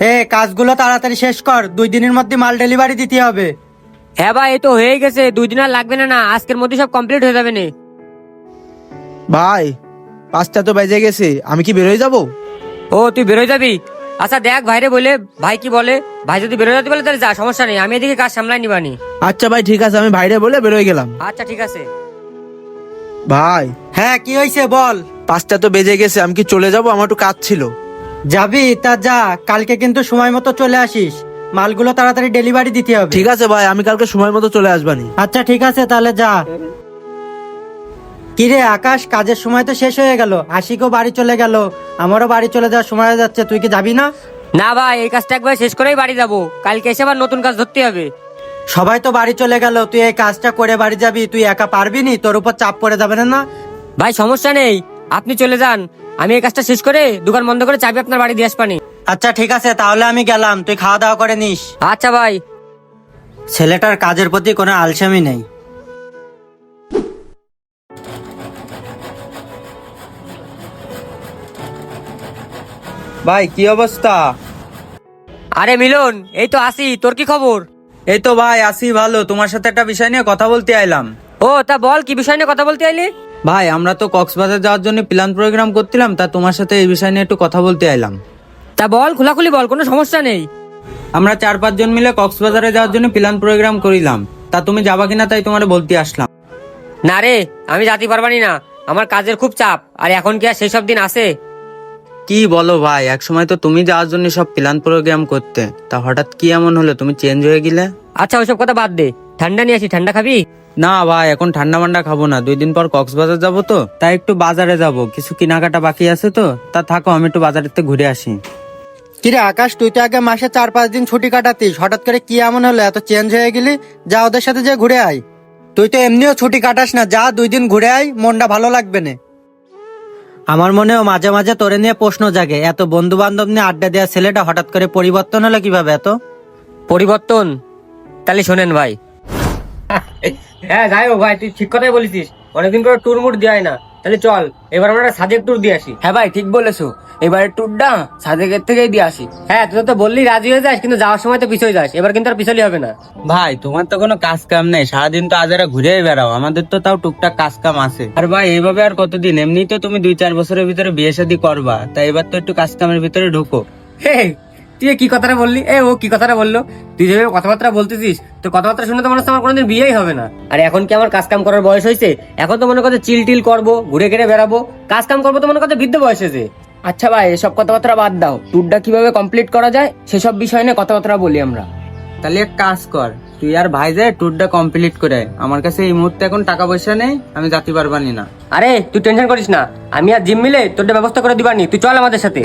এ কাজগুলো তাড়াতাড়ি শেষ কর। দুই দিনের মধ্যে মাল ডেলিভারি দিতে হবে। হ্যাঁ ভাই এই তো হয়ে গেছে। দুই দিন আর লাগবে না না। আজকের মধ্যে সব কমপ্লিট হয়ে যাবে না। ভাই পাঁচটা তো বেজে গেছে। আমি কি বেরোয় যাব? ও তুই বেরোয় যাবি? আচ্ছা দেখ ভাইরে বলে ভাই কি বলে? ভাই যদি বেরোয় যেতে বলে তাহলে যা সমস্যা নেই। আমি এদিকে কাজ সামলাই নিবানি আচ্ছা ভাই ঠিক আছে। আমি ভাইরে বলে বেরোয় গেলাম। আচ্ছা ঠিক আছে। ভাই। হ্যাঁ কি হয়েছে বল। পাঁচটা তো বেজে গেছে। আমি কি চলে যাব? আমার একটু কাজ ছিল। যাবি তা যা কালকে কিন্তু সময় মতো চলে আসিস। মালগুলো তাড়াতাড়ি ডেলিভারি দিতে হবে। ঠিক আছে ভাই আমি কালকে সময় মতো চলে আসবানি। আচ্ছা ঠিক আছে তাহলে যা। কিরে আকাশ কাজের সময় তো শেষ হয়ে গেল। আশিকও বাড়ি চলে গেল। আমারও বাড়ি চলে যাওয়ার সময় হয়ে যাচ্ছে। তুই কি যাবি না? না ভাই এই কাজটা একবার শেষ করেই বাড়ি যাব। কালকে এসে আবার নতুন কাজ ধরতে হবে। সবাই তো বাড়ি চলে গেল। তুই এই কাজটা করে বাড়ি যাবি। তুই একা পারবি নি? তোর উপর চাপ পড়ে যাবে না? না ভাই সমস্যা নেই। আপনি চলে যান। আমি এই কাজটা শেষ করে দোকান বন্ধ করে চাবি আপনার বাড়ি দিয়ে আসবানি আচ্ছা ঠিক আছে তাহলে আমি গেলাম। তুই খাওয়া দাওয়া করে নিস। আচ্ছা ভাই। ছেলেটার কাজের প্রতি কোনো আলসামি নেই। ভাই কি অবস্থা? আরে মিলন এই তো আসি। তোর কি খবর? এই তো ভাই আসি ভালো। তোমার সাথে একটা বিষয় নিয়ে কথা বলতে আইলাম। ও তা বল কি বিষয় নিয়ে কথা বলতে আইলি? ভাই আমরা তো কক্সবাজার যাওয়ার জন্য প্ল্যান প্রোগ্রাম করছিলাম তা তোমার সাথে এই বিষয় নিয়ে একটু কথা বলতে আইলাম। তা বল খোলাখুলি বল কোনো সমস্যা নেই। আমরা চার পাঁচজন মিলে কক্সবাজারে যাওয়ার জন্য প্ল্যান প্রোগ্রাম করিলাম। তা তুমি যাবা কিনা তাই তোমার বলতে আসলাম। না রে আমি যাতে পারবানি না আমার কাজের খুব চাপ আর এখন কি আর সেই সব দিন আছে? কি বলো ভাই এক সময় তো তুমি যাওয়ার জন্য সব প্ল্যান প্রোগ্রাম করতে তা হঠাৎ কি এমন হলো তুমি চেঞ্জ হয়ে গেলে? আচ্ছা ওইসব কথা বাদ দে। ঠান্ডা নিয়ে আসি ঠান্ডা খাবি? না ভাই এখন ঠান্ডা মান্ডা খাব না। দুই দিন পর কক্সবাজার যাব তো তাই একটু বাজারে যাব। কিছু কেনাকাটা বাকি আছে তো তা থাকো আমি একটু বাজারের থেকে ঘুরে আসি। কিরে আকাশ তুই তো আগে মাসে চার পাঁচ দিন ছুটি কাটাতিস। হঠাৎ করে কি এমন হলো? এত চেঞ্জ হয়ে গেলি? যা ওদের সাথে যে ঘুরে আয়। তুই তো এমনিও ছুটি কাটাস না। যা দুই দিন ঘুরে আয় মনটা ভালো লাগবে না। আমার মনেও মাঝে মাঝে তোরে নিয়ে প্রশ্ন জাগে। এত বন্ধু বান্ধব নিয়ে আড্ডা দেওয়া ছেলেটা হঠাৎ করে পরিবর্তন হলো কীভাবে এত? পরিবর্তন? তাহলে শোনেন ভাই হ্যাঁ যাই হোক ভাই তুই ঠিক কথাই বলেছিস। অনেকদিন করে ট্যুর মুট দেওয়াই না। তাহলে চল এবার আমরা সাজেক ট্যুর দিয়ে আসি। হ্যাঁ ভাই ঠিক বলেছ। এবারের ট্যুরটা সাদেকের থেকেই দিয়ে আসি। হ্যাঁ তুই তো বললি রাজি হয়ে যাস কিন্তু যাওয়ার সময় তো পিছিয়ে যাস। এবার কিন্তু আর পিছলি হবে না। ভাই তোমার তো কোনো কাজ কাম নেই। সারাদিন তো আজারা ঘুরে বেড়াও। আমাদের তো তাও টুকটাক কাজ কাম আছে। আর ভাই এইভাবে আর কতদিন? এমনি তো তুমি দুই চার বছরের ভিতরে বিয়ে শাদী করবা। তাই এবার তো একটু কাজ কামের ভিতরে ঢুকো। হে তুই কি কথাটা বললি? এ ও কি কথাটা বলল? তুই যেভাবে কথাবার্তা বলতেছিস তো কথাবার্তা শুনে তো মনে হচ্ছে আমার কোনোদিন বিয়েই হবে না। আর এখন কি আমার কাজ কাম করার বয়স হয়েছে? এখন তো মনে করছে চিল টিল করব ঘুরে ঘুরে বেড়াবো। কাজ কাম করব তো মনে করছে বৃদ্ধ বয়স হয়েছে। আচ্ছা ভাই এসব কথাবার্তা বাদ দাও। ট্যুরটা কীভাবে কমপ্লিট করা যায় সেসব বিষয় নিয়ে কথাবার্তা বলি আমরা। তাহলে এক কাজ কর তুই আর ভাই যায় ট্যুরটা কমপ্লিট করে আয়। আমার কাছে এই মুহূর্তে এখন টাকা পয়সা নেই আমি যাতে পারবানি না। আরে তুই টেনশন করিস না। আমি আর জিম মিলে তোরটা ব্যবস্থা করে দিবানি। তুই চল আমাদের সাথে।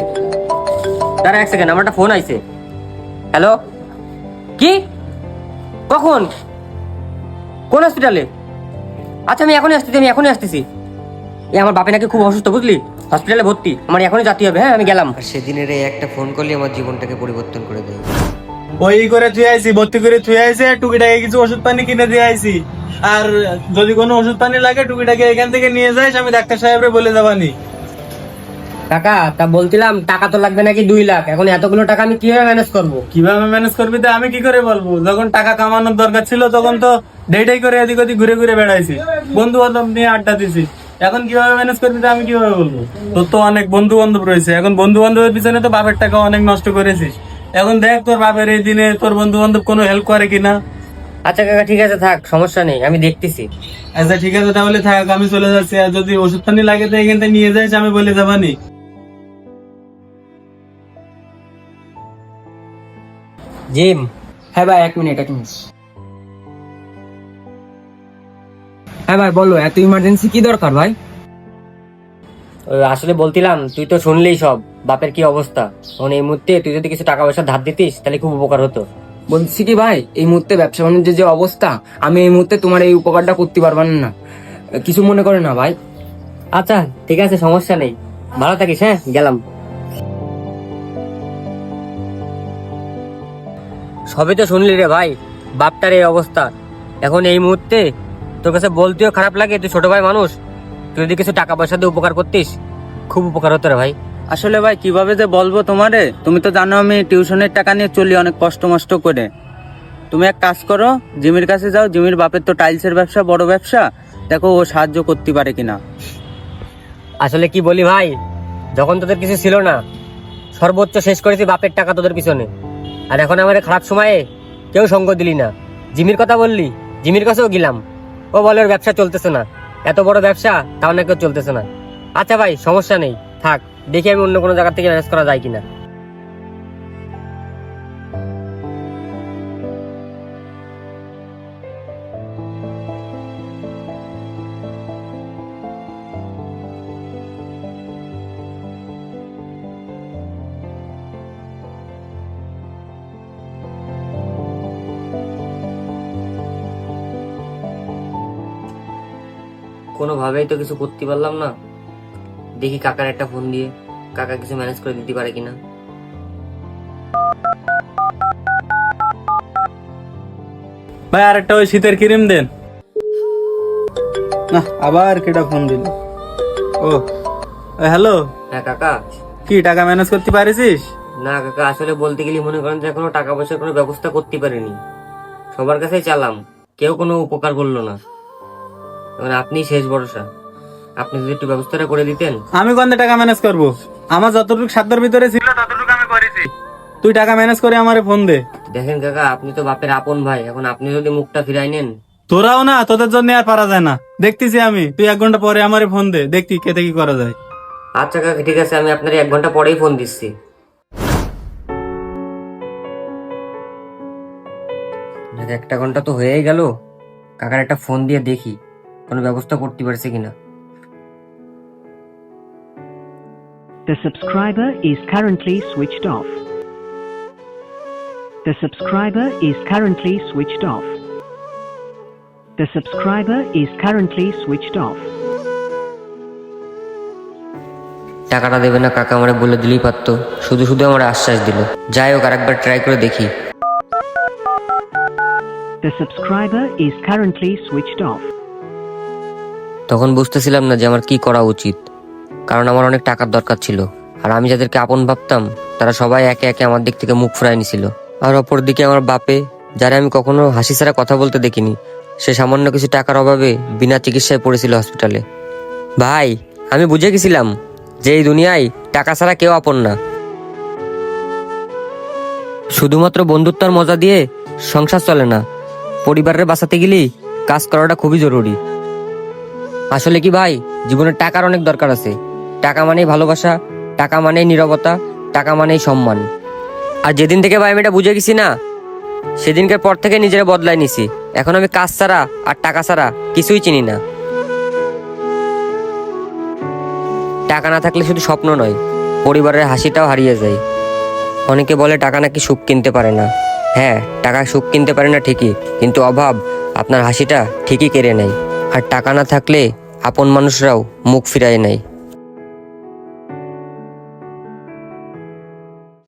দাঁড়া এক সেকেন্ড আমার একটা ফোন আইছে। হ্যালো কি? কখন? কোন হসপিটালে আচ্ছা আমি এখনই আসতেছি আমি এখনই আসতেছি। এ আমার বাপে নাকি খুব অসুস্থ বুঝলি? হসপিটালে ভর্তি আমার এখনই যেতে হবে হ্যাঁ আমি গেলাম। আর সেদিনের এই একটা ফোন করলে আমার জীবনটাকে পরিবর্তন করে দেয়। ওই করে থুয়ে আইছি ভর্তি করে থুয়ে আইছে টুকিটাকে কিছু ওষুধ পানি কিনে দিয়ে আইছি। আর যদি কোনো ওষুধ পানি লাগে টুকিটাকে এখান থেকে নিয়ে যাইস আমি ডাক্তার সাহেবরে বলে যাবানি। কাকা তা বলছিলাম টাকা তো লাগবে নাকি দুই লাখ। এখন এতগুলো টাকা আমি কীভাবে ম্যানেজ করব? কীভাবে ম্যানেজ করবি তা আমি কি করে বলব? যখন টাকা কামানোর দরকার ছিল তখন তো ডেটাই করে এদিক ওদিক ঘুরে ঘুরে বেড়াইছি। বন্ধু বান্ধব নিয়ে আড্ডা দিছি। এখন কীভাবে ম্যানেজ করবি তা আমি কীভাবে বলব? তোর তো অনেক বন্ধু বান্ধব রয়েছে। এখন বন্ধু বান্ধবের পিছনে তো বাপের টাকা অনেক নষ্ট করেছিস। এখন দেখ তোর বাপের এই দিনে তোর বন্ধু বান্ধব কোনো হেল্প করে কিনা। আচ্ছা কাকা ঠিক আছে থাক সমস্যা নেই আমি দেখতেছি। আচ্ছা ঠিক আছে তাহলে থাক আমি চলে যাচ্ছি। আর যদি ওষুধ পানি লাগে তো এখান থেকে নিয়ে যাইস আমি বলে যাবানি। জিম। হ্যাঁ ভাই এক মিনিট এক মিনিট। হ্যাঁ ভাই বলো এত ইমার্জেন্সি কি দরকার ভাই? আসলে বলছিলাম তুই তো শুনলেই সব বাপের কি অবস্থা? এখন এই মুহূর্তে তুই যদি কিছু টাকা পয়সা ধার দিতিস তাহলে খুব উপকার হতো। বলছি কি ভাই এই মুহূর্তে ব্যবসা বাণিজ্যের যে অবস্থা আমি এই মুহূর্তে তোমার এই উপকারটা করতে পারবান না। কিছু মনে করে না ভাই। আচ্ছা ঠিক আছে সমস্যা নেই। ভালো থাকিস হ্যাঁ? গেলাম। সবই তো শুনলি রে ভাই বাপটার এই অবস্থা। এখন এই মুহূর্তে তোর কাছে বলতেও খারাপ লাগে তুই ছোট ভাই মানুষ তুই যদি কিছু টাকা পয়সা দিয়ে উপকার করতিস খুব উপকার হতো রে ভাই। আসলে ভাই কীভাবে যে বলব তোমারে তুমি তো জানো আমি টিউশনের টাকা নিয়ে চলি অনেক কষ্ট মষ্ট করে। তুমি এক কাজ করো জিমির কাছে যাও জিমির বাপের তো টাইলসের ব্যবসা বড় ব্যবসা দেখো ও সাহায্য করতে পারে কিনা। আসলে কি বলি ভাই যখন তোদের কিছু ছিল না সর্বোচ্চ শেষ করেছি বাপের টাকা তোদের পিছনে। আর এখন আমার খারাপ সময়ে কেউ সঙ্গ দিলি না। জিমির কথা বললি, জিমির কাছেও গেলাম। ও বলে ওর ব্যবসা চলতেছে না। এত বড় ব্যবসা, তাও না কেউ চলতেছে না। আচ্ছা ভাই, সমস্যা নেই। থাক, দেখি আমি অন্য কোনো জায়গা থেকে ম্যানেজ করা যায় কিনা। কোনোভাবেই তো কিছু করতে পারলাম না। দেখি কাকার একটা ফোন দিয়ে কাকা কিছু ম্যানেজ করে দিতে পারে কিনা। ভাই আর একটা ওই শীতের ক্রিম দেন। না আবার কেটা ফোন দিল? ও হ্যালো হ্যাঁ কাকা। কি টাকা ম্যানেজ করতে পারিস না কাকা আসলে বলতে গেলে মনে করেন যে এখনও টাকা পয়সার কোনো ব্যবস্থা করতে পারিনি। সবার কাছেই চালাম। কেউ কোনো উপকার করল না। এখন আপনি শেষ ভরসা। আপনি যদি একটু ব্যবস্থাটা করে দিতেন। আমি কোন টাকা ম্যানেজ করব? আমার যতটুকু সাধ্যের ভিতরে ছিল ততটুকু আমি করেছি। তুই টাকা ম্যানেজ করে আমারে ফোন দে। দেখেন কাকা আপনি তো বাপের আপন ভাই। এখন আপনি যদি মুখটা ফিরাই নেন। তোরাও না তোদের জন্য আর পারা যায় না। দেখতেছি আমি। তুই এক ঘণ্টা পরে আমারে ফোন দে। দেখতি কেতে কি করা যায়। আচ্ছা কাকা ঠিক আছে আমি আপনার এক ঘণ্টা পরেই ফোন দিচ্ছি। দেখ, একটা ঘণ্টা তো হয়েই গেল। কাকার একটা ফোন দিয়ে দেখি। কোনো ব্যবস্থা করতে পারছে কিনা The subscriber is currently switched off. The subscriber is currently switched off. The subscriber is currently switched off. টাকাটা দেবে না কাকা আমারে বলে দিলেই পারতো শুধু শুধু আমার আশ্বাস দিল যাই হোক আরেকবার ট্রাই করে দেখি The subscriber is currently switched off. তখন বুঝতেছিলাম না যে আমার কি করা উচিত। কারণ আমার অনেক টাকার দরকার ছিল। আর আমি যাদেরকে আপন ভাবতাম, তারা সবাই একে একে আমার দিক থেকে মুখ ফুরাই নিছিল। আর অপরদিকে আমার বাপে, যারা আমি কখনো হাসি ছাড়া কথা বলতে দেখিনি, সে সামান্য কিছু টাকার অভাবে বিনা চিকিৎসায় পড়েছিল হসপিটালে। ভাই, আমি বুঝে গেছিলাম যে এই দুনিয়ায় টাকা ছাড়া কেউ আপন না। শুধুমাত্র বন্ধুত্বর মজা দিয়ে সংসার চলে না, পরিবারের বাঁচাতে গেলেই কাজ করাটা খুবই জরুরি। আসলে কি ভাই? জীবনে টাকার অনেক দরকার আছে। টাকা মানেই ভালোবাসা, টাকা মানেই নীরবতা, টাকা মানেই সম্মান। আর যেদিন থেকে ভাই আমি এটা বুঝে গেছি না, সেদিনকার পর থেকে নিজেরা বদলাই নিছি। এখন আমি কাজ ছাড়া আর টাকা ছাড়া কিছুই চিনি না। টাকা না থাকলে শুধু স্বপ্ন নয়, পরিবারের হাসিটাও হারিয়ে যায়। অনেকে বলে টাকা নাকি সুখ কিনতে পারে না। হ্যাঁ টাকা সুখ কিনতে পারে না ঠিকই, কিন্তু অভাব আপনার হাসিটা ঠিকই কেড়ে নেয়। আর টাকা না থাকলে আপন মানুষরাও মুখ ফিরায় নেয়।